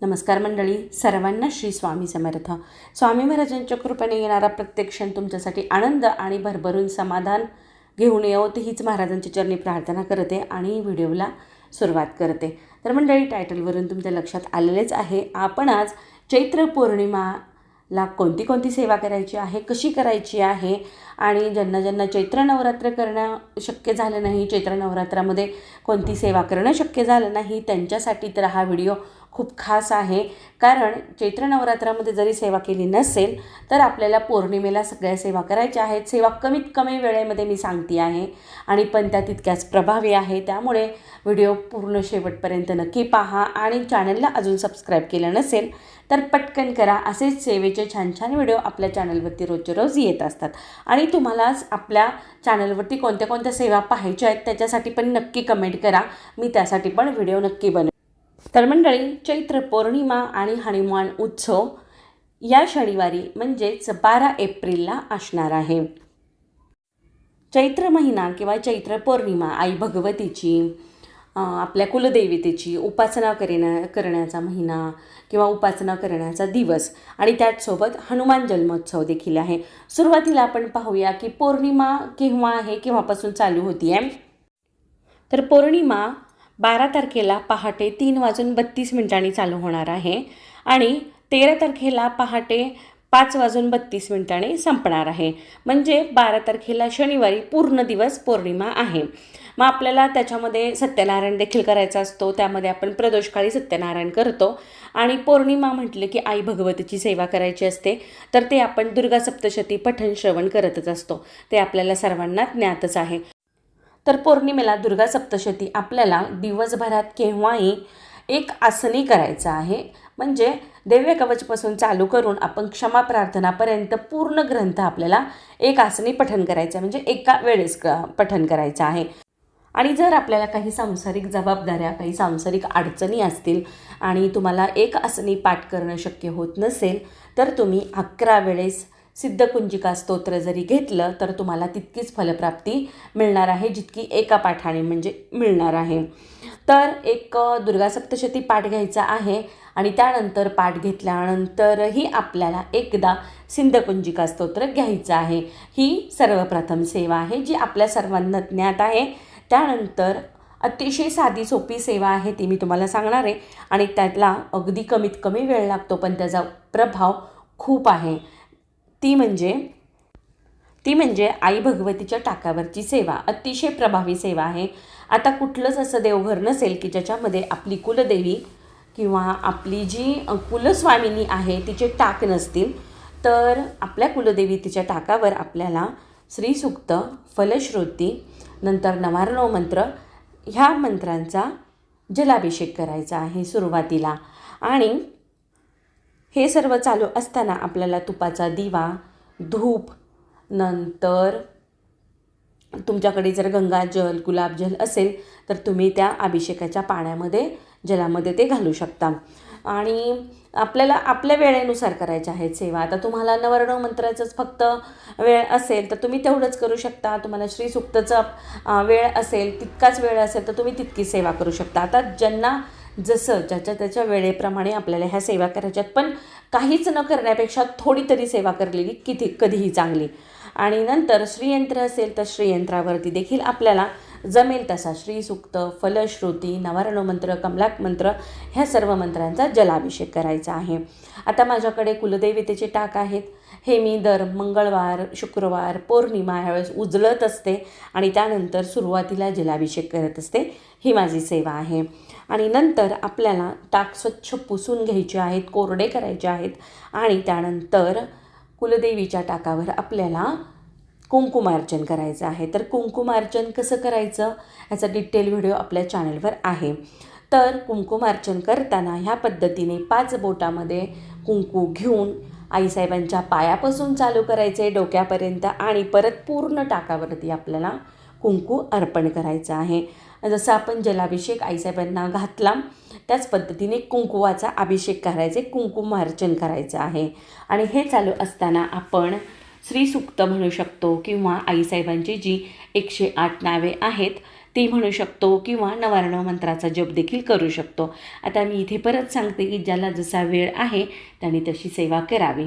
नमस्कार मंडळी सर्वांना श्री स्वामी समर्थ. स्वामी महाराजांच्या कृपेने येणारा प्रत्येक क्षण तुमच्यासाठी आनंद आणि भरभरून समाधान घेऊन येवत हीच महाराजांच्या चरणी प्रार्थना करते आणि व्हिडिओला सुरुवात करते. तर मंडळी टायटलवरून तुमच्या लक्षात आलेलेच आहे आपण आज चैत्र पौर्णिमाला कोणती कोणती सेवा करायची आहे कशी करायची आहे आणि ज्यांना ज्यांना चैत्र नवरात्र करणं शक्य झालं नाही चैत्र नवरात्रामध्ये कोणती सेवा करणं शक्य झालं नाही त्यांच्यासाठी तर हा व्हिडिओ खूप खास आहे. कारण चैत्र नवरात्रामध्ये जरी सेवा केली नसेल तर आपल्याला पौर्णिमेला सगळ्या सेवा करायच्या आहेत. सेवा कमीत कमी वेळेमध्ये मी सांगते आहे. आणि पण त्या तितक्याच प्रभावी आहे. त्यामुळे व्हिडिओ पूर्ण शेवटपर्यंत नक्की पहा. आणि चॅनलला अजून सबस्क्राईब केलं नसेल तर पटकन करा. असेच सेवेचे छान छान व्हिडिओ आपल्या चॅनलवरती रोजच्या रोज येत असतात. आणि तुम्हालाच आपल्या चॅनलवरती कोणत्या कोणत्या सेवा पाहायच्या आहेत त्याच्यासाठी पण नक्की कमेंट करा. मी त्यासाठी पण व्हिडिओ नक्की बनव तर मंडळी चैत्र पौर्णिमा आणि हनुमान उत्सव या शनिवारी म्हणजेच बारा एप्रिलला असणार आहे. चैत्र महिना किंवा चैत्र पौर्णिमा आई भगवतीची आपल्या कुलदेवतेची उपासना करण्या करण्याचा महिना किंवा उपासना करण्याचा दिवस आणि त्याचसोबत हनुमान जन्मोत्सव देखील आहे. सुरुवातीला आपण पाहूया की पौर्णिमा केव्हा आहे केव्हापासून चालू होती आहे तर पौर्णिमा बारा तारखेला पहाटे तीन वाजून बत्तीस मिनिटांनी चालू होणार आहे आणि तेरा तारखेला पहाटे पाच वाजून बत्तीस मिनिटांनी संपणार आहे. म्हणजे बारा तारखेला शनिवारी पूर्ण दिवस पौर्णिमा आहे. मग आपल्याला त्याच्यामध्ये सत्यनारायण देखील करायचा असतो. त्यामध्ये आपण प्रदोषकाळी सत्यनारायण करतो. आणि पौर्णिमा म्हटलं की आई भगवतीची सेवा करायची असते. तर ते आपण दुर्गा सप्तशती पठण श्रवण करतच असतो. ते आपल्याला सर्वांना ज्ञातच आहे. तर पौर्णिमेला दुर्गा सप्तशती आपल्याला दिवसभरात केव्हाही एक आसनी करायचं आहे. म्हणजे देव्य कवचपासून चालू करून आपण क्षमा प्रार्थनापर्यंत पूर्ण ग्रंथ आपल्याला एक आसनी पठन करायचं आहे. म्हणजे एका वेळेस क पठन करायचं आहे. आणि जर आपल्याला काही सांसारिक जबाबदाऱ्या काही सांसारिक अडचणी असतील आणि तुम्हाला एक आसनी पाठ करणं शक्य होत नसेल तर तुम्ही अकरा वेळेस सिद्धकुंजिका स्तोत्र जरी घेतलं तर तुम्हाला तितकीच फलप्राप्ती मिळणार आहे जितकी एका पाठाने म्हणजे मिळणार आहे. तर एक दुर्गा सप्तशती पाठ घ्यायचा आहे आणि त्यानंतर पाठ घेतल्यानंतरही आपल्याला एकदा सिद्धकुंजिका स्तोत्र घ्यायचं आहे. ही सर्वप्रथम सेवा आहे जी आपल्या सर्वांना ज्ञात आहे. त्यानंतर अतिशय साधी सोपी सेवा आहे ती मी तुम्हाला सांगणार आहे. आणि त्यातला अगदी कमीत कमी वेळ लागतो पण त्याचा प्रभाव खूप आहे. ती म्हणजे ती म्हणजे आई भगवतीच्या टाकावरची सेवा. अतिशय प्रभावी सेवा आहे. आता कुठलंच असं देवघर नसेल की ज्याच्यामध्ये आपली कुलदेवी किंवा आपली जी कुलस्वामिनी आहे तिचे टाक नसतील तर आपल्या कुलदेवी तिच्या टाकावर आपल्याला श्रीसुक्त फलश्रुती नंतर नवारणव मंत्र ह्या मंत्रांचा जलाभिषेक करायचा आहे सुरुवातीला. आणि हे सर्व चालू असताना आपल्याला तुपाचा दिवा धूप नंतर तुमच्याकडे जर गंगाजल गुलाबजल असेल तर तुम्ही त्या अभिषेकाच्या पाण्यामध्ये जलामध्ये ते घालू शकता. आणि आपल्याला आपल्या वेळेनुसार करायच्या आहेत सेवा. आता तुम्हाला नवर्ण मंत्राचंच फक्त वेळ असेल तर तुम्ही तेवढंच करू शकता. तुम्हाला श्री सुक्तचा वेळ असेल तितकाच वेळ असेल तर तुम्ही तितकी सेवा करू शकता. आता ज्यांना जसं ज्याच्या त्याच्या वेळेप्रमाणे आपल्याला ह्या सेवा करायच्यात पण काहीच न करण्यापेक्षा थोडी तरी सेवा करलेली किती कधीही चांगली. आणि नंतर श्रीयंत्र असेल तर श्रीयंत्रावरती देखील आपल्याला जमेल तसा श्रीसुक्त फलश्रुती नवारण मंत्र कमलाक मंत्र ह्या सर्व मंत्रांचा जलाभिषेक करायचा आहे. आता माझ्याकडे कुलदेवतेचे टाक आहेत. हे मी दर मंगळवार शुक्रवार पौर्णिमा ह्यावेळेस उजळत असते आणि त्यानंतर सुरुवातीला जलाभिषेक करत असते. ही माझी सेवा आहे. आणि नंतर आपल्याला टाक स्वच्छ पुसून घ्यायचे आहेत कोरडे करायचे आहेत आणि त्यानंतर कुलदेवीच्या टाकावर आपल्याला कुंकुमार्चन करायचं आहे. तर कुंकुमार्चन कसं करायचं? ह्याचा डिटेल व्हिडिओ आपल्या चॅनलवर आहे. तर कुंकुमार्चन करताना ह्या पद्धतीने पाच बोटामध्ये कुंकू घेऊन आईसाहेबांच्या पायापासून चालू करायचे डोक्यापर्यंत आणि परत पूर्ण टाकावरती आपल्याला कुंकू अर्पण करायचं आहे. जसं आपण जलाभिषेक आईसाहेबांना घातला त्याच पद्धतीने कुंकुवाचा अभिषेक करायचे कुंकुमार्चन करायचं आहे. आणि हे चालू असताना आपण श्रीसुक्त म्हणू शकतो किंवा आईसाहेबांची जी एकशे आठ नावे आहेत ती म्हणू शकतो किंवा नवारणव मंत्राचा जप देखील करू शकतो. आता मी इथे परत सांगते की ज्याला जसा वेळ आहे त्याने तशी सेवा करावी.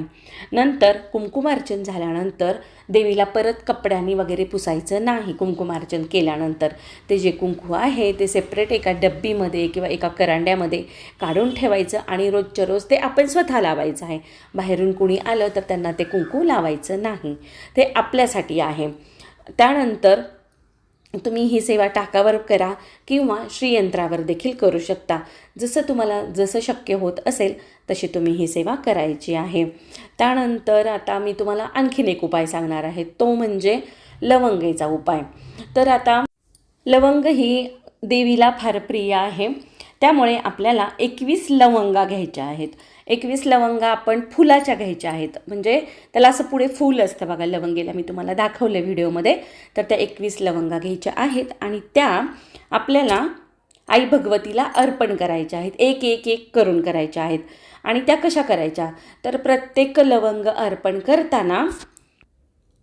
नंतर कुंकुमार्चन झाल्यानंतर देवीला परत कपड्यांनी वगैरे पुसायचं नाही. कुंकुमार्चन केल्यानंतर ते जे कुंकू आहे ते सेपरेट एका डब्बीमध्ये किंवा एका करांड्यामध्ये काढून ठेवायचं आणि रोजच्या रोज ते आपण स्वतः लावायचं आहे. बाहेरून कुणी आलं तर त्यांना ते कुंकू लावायचं नाही. ते आपल्यासाठी आहे. त्यानंतर तुम्ही ही सेवा टाकावर करा किंवा श्रीयंत्रावर देखील करू शकता. जसं तुम्हाला जसं शक्य होत असेल तशी तुम्ही ही सेवा करायची आहे. त्यानंतर आता मी तुम्हाला आणखीन एक उपाय सांगणार आहे. तो म्हणजे लवंगेचा उपाय. तर आता लवंग ही देवीला फार प्रिय आहे. त्यामुळे आपल्याला एकवीस लवंगा घ्यायच्या आहेत. एकवीस लवंगा आपण फुलाच्या घ्यायच्या आहेत. म्हणजे त्याला असं पुढे फूल असतं बघा लवंगेला मी तुम्हाला दाखवलं व्हिडिओमध्ये. तर त्या एकवीस लवंगा घ्यायच्या आहेत आणि त्या आपल्याला आई भगवतीला अर्पण करायच्या आहेत. एक एक एक करून करायच्या आहेत. आणि त्या कशा करायच्या? तर प्रत्येक लवंग अर्पण करताना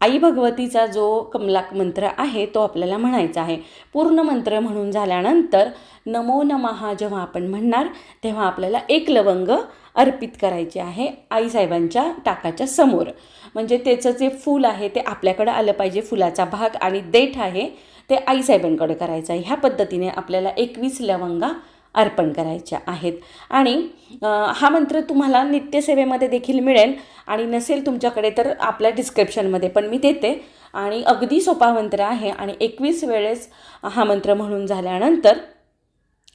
आई भगवतीचा जो कमलाक मंत्र आहे तो आपल्याला म्हणायचा आहे. पूर्ण मंत्र म्हणून झाल्यानंतर नमो नमहा जेव्हा आपण म्हणणार तेव्हा आपल्याला एक लवंग अर्पित करायचे आहे आईसाहेबांच्या टाकाच्या समोर. म्हणजे त्याचं जे फूल आहे ते आपल्याकडं आलं पाहिजे फुलाचा भाग आणि देठ आहे ते आईसाहेबांकडे करायचं आहे. ह्या पद्धतीने आपल्याला एकवीस लवंगा अर्पण करायच्या आहेत. आणि हा मंत्र तुम्हाला नित्यसेवेमध्ये देखील मिळेल. आणि नसेल तुमच्याकडे तर आपल्या डिस्क्रिप्शनमध्ये पण मी देते. आणि अगदी सोपा मंत्र आहे आणि एकवीस वेळेस हा मंत्र म्हणून झाल्यानंतर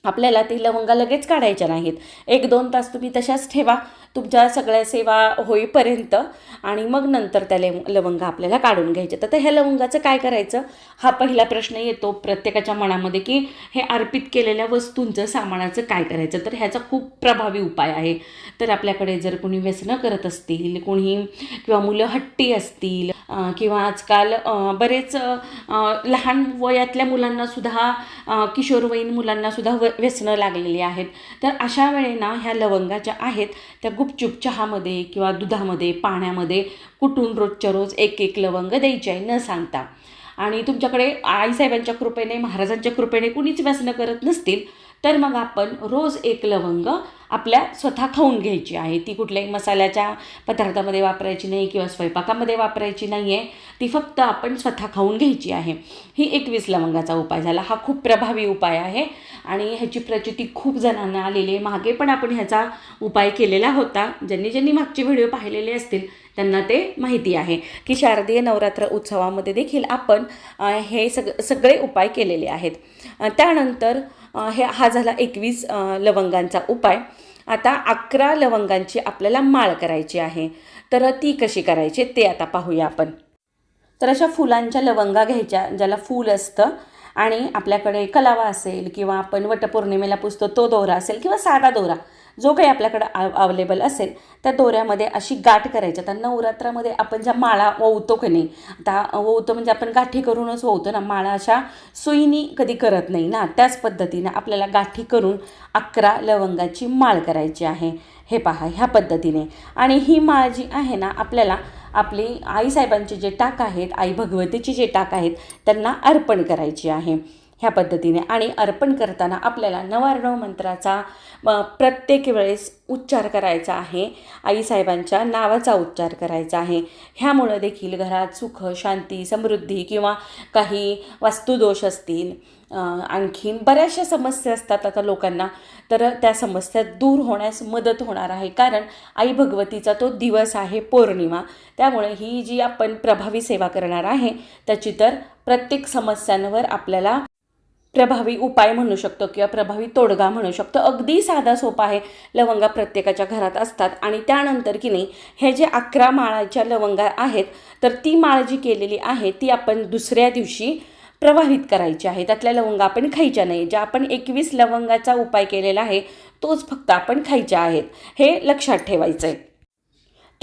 आपल्याला ती लवंगा लगेच काढायच्या नाहीत. एक दोन तास तुम्ही तशाच ठेवा. तुमच्या सगळ्या सेवा होईपर्यंत आणि मग नंतर त्या लव लवंगा आपल्याला काढून घ्यायचे. तर ह्या लवंगाचं काय करायचं? हा पहिला प्रश्न येतो प्रत्येकाच्या मनामध्ये की हे अर्पित केलेल्या वस्तूंचं सामानाचं काय करायचं? तर ह्याचा खूप प्रभावी उपाय आहे. तर आपल्याकडे जर कोणी व्यसनं करत असतील कोणी किंवा मुलं हट्टी असतील किंवा आजकाल बरेच लहान वयातल्या मुलांनासुद्धा किशोरवयीन मुलांनासुद्धा व व्यसनं लागलेली आहेत. तर अशा वेळेला ह्या लवंगाच्या आहेत त्या गुपचूप चहामध्ये किंवा दुधामध्ये पाण्यामध्ये कुठून रोजच्या रोज एक एक लवंग द्यायचे आहे न सांगता. आणि तुमच्याकडे आईसाहेबांच्या कृपेने महाराजांच्या कृपेने कुणीच व्यसनं करत नसतील तर मग आपण रोज एक लवंग आपल्या स्वतः खाऊन घ्यायची आहे. ती कुठल्याही मसाल्याच्या पदार्थामध्ये वापरायची नाही किंवा स्वयंपाकामध्ये वापरायची नाही आहे ती फक्त आपण स्वतः खाऊन घ्यायची आहे. ही एकवीस लवंगाचा उपाय झाला. हा खूप प्रभावी उपाय आहे आणि ह्याची प्रचिती खूप जणांना आलेली आहे. मागे पण आपण ह्याचा उपाय केलेला होता. ज्यांनी ज्यांनी मागचे व्हिडिओ पाहिलेले असतील त्यांना ते माहिती आहे. की शारदीय नवरात्र उत्सवामध्ये देखील आपण हे सग सगळे उपाय केलेले आहेत. त्यानंतर हे हा झाला एकवीस लवंगांचा उपाय. आता अकरा लवंगांची आपल्याला माळ करायची आहे. तर ती कशी करायची ते आता पाहूया आपण. तर अशा फुलांच्या लवंगा घ्यायच्या ज्याला फूल असतं आणि आपल्याकडे कलावा असेल किंवा आपण वटपौर्णिमेला पुसतो तो दोरा असेल किंवा साधा दोरा. जो काही आपल्याकडं अवेलेबल असेल त्या दोऱ्यामध्ये अशी गाठ करायची. आता नवरात्रामध्ये आपण ज्या माळा ओवतो की नाही आता ओवतो म्हणजे आपण गाठी करूनच ओवतो ना माळा अशा सुईनी कधी करत नाही ना. त्याच पद्धतीनं आपल्याला गाठी करून अकरा लवंगाची माळ करायची आहे. हे पहा ह्या पद्धतीने. आणि ही माळ जी आहे ना आपल्याला आपली आईसाहेबांचे जे टाक आहेत आई भगवतीची जे टाक आहेत त्यांना अर्पण करायची आहे. ह्या पद्धतीने आणि अर्पण करताना आपल्याला नवार्णव मंत्राचा प्रत्येक वेळेस उच्चार करायचा आहे. आईसाहेबांच्या नावाचा उच्चार करायचा आहे. ह्यामुळं देखील घरात सुख शांती समृद्धी किंवा काही वास्तुदोष असतील आणखीन बऱ्याचशा समस्या असतात आता लोकांना. तर त्या समस्या दूर होण्यास मदत होणार आहे. कारण आई भगवतीचा तो दिवस आहे पौर्णिमा. त्यामुळे ही जी आपण प्रभावी सेवा करणार आहे त्याची तर प्रत्येक समस्यांवर आपल्याला प्रभावी उपाय म्हणू शकतो किंवा प्रभावी तोडगा म्हणू शकतो. अगदी साधा सोपा आहे. लवंगा प्रत्येकाच्या घरात असतात. आणि त्यानंतर की नाही हे जे अकरा माळाच्या लवंगा आहेत तर ती माळ जी केलेली आहे ती आपण दुसऱ्या दिवशी प्रवाहित करायची आहे. त्यातल्या लवंगा आपण खायच्या नाही. ज्या आपण एकवीस लवंगाचा उपाय केलेला आहे तोच फक्त आपण खायच्या आहेत. हे लक्षात ठेवायचं आहे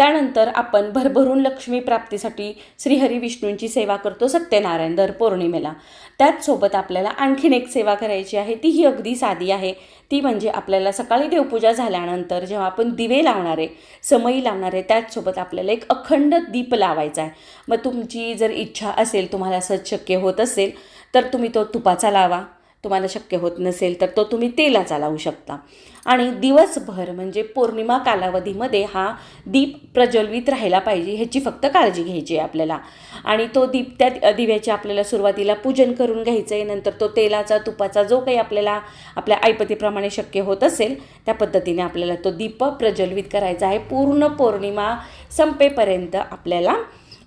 त्यानंतर आपण भरभरून लक्ष्मी प्राप्तीसाठी श्रीहरी विष्णूंची सेवा करतो सत्यनारायण दर पौर्णिमेला. त्याचसोबत आपल्याला आणखीन एक सेवा करायची आहे तीही अगदी साधी आहे. ती म्हणजे आपल्याला सकाळी देवपूजा झाल्यानंतर जेव्हा आपण दिवे लावणारे समयी लावणारे त्याचसोबत आपल्याला एक अखंड दीप लावायचा आहे. मग तुमची जर इच्छा असेल तुम्हाला असं शक्य होत असेल तर तुम्ही तो तुपाचा लावा. तुम्हाला शक्य होत नसेल तर तो तुम्ही तेलाचा लावू शकता. आणि दिवसभर म्हणजे पौर्णिमा कालावधीमध्ये हा दीप प्रज्वलित राहायला पाहिजे ह्याची फक्त काळजी घ्यायची आहे आपल्याला. आणि तो दीप त्या दिव्याचे आपल्याला सुरुवातीला पूजन करून घ्यायचं आहे नंतर तो तेलाचा तुपाचा जो काही आपल्याला आपल्या ऐपतीप्रमाणे शक्य होत असेल त्या पद्धतीने आपल्याला तो दीप प्रज्वलित करायचा आहे. पूर्ण पौर्णिमा संपेपर्यंत आपल्याला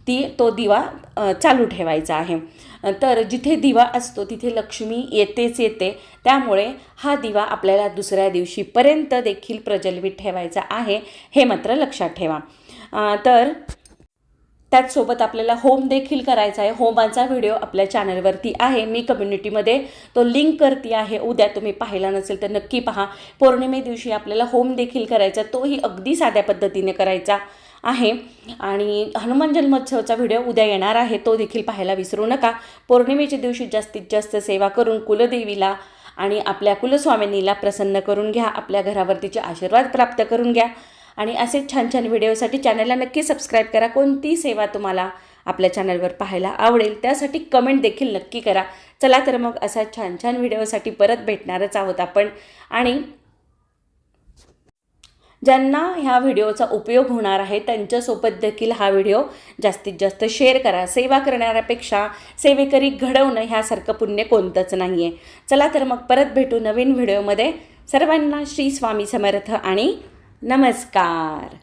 ती तो दिवा चालू ठेवायचा आहे. तर जिथे दिवा असतो तिथे लक्ष्मी येतेच येते. त्यामुळे हा दिवा आपल्याला दुसऱ्या दिवशीपर्यंत देखील प्रज्वलित ठेवायचा आहे हे मात्र लक्षात ठेवा. तर त्याचसोबत आपल्याला होम देखील करायचा आहे. होमाचा व्हिडिओ आपल्या चॅनलवरती आहे. मी कम्युनिटीमध्ये तो लिंक करते आहे. उद्या तुम्ही पाहिला नसेल तर नक्की पहा. पौर्णिमे दिवशी आपल्याला होम देखील करायचा तोही अगदी साध्या पद्धतीने करायचा. आहे. आणि हनुमान जन्मोत्सवाचा व्हिडिओ उद्या येणार आहे. तो देखील पाहायला विसरू नका. पौर्णिमेच्या दिवशी जास्तीत जास्त सेवा करून कुलदेवीला आणि आपल्या कुलस्वामिनीला प्रसन्न करून घ्या. आपल्या घरावरतीचे आशीर्वाद प्राप्त करून घ्या. आणि असेच छान छान व्हिडिओसाठी चॅनलला नक्की सबस्क्राईब करा. कोणती सेवा तुम्हाला आपल्या चॅनलवर पाहायला आवडेल त्यासाठी कमेंट देखील नक्की करा. चला तर मग असा छान छान व्हिडिओसाठी परत भेटणारच आहोत आपण. आणि ज्यांना ह्या व्हिडिओचा उपयोग होणार आहे त्यांच्यासोबत देखील हा व्हिडिओ जास्तीत जास्त शेअर करा. सेवा करणाऱ्यापेक्षा सेवेकरी घडवणं ह्यासारखं पुण्य कोणतंच नाही आहे चला तर मग परत भेटू नवीन व्हिडिओमध्ये. सर्वांना श्री स्वामी समर्थ आणि नमस्कार.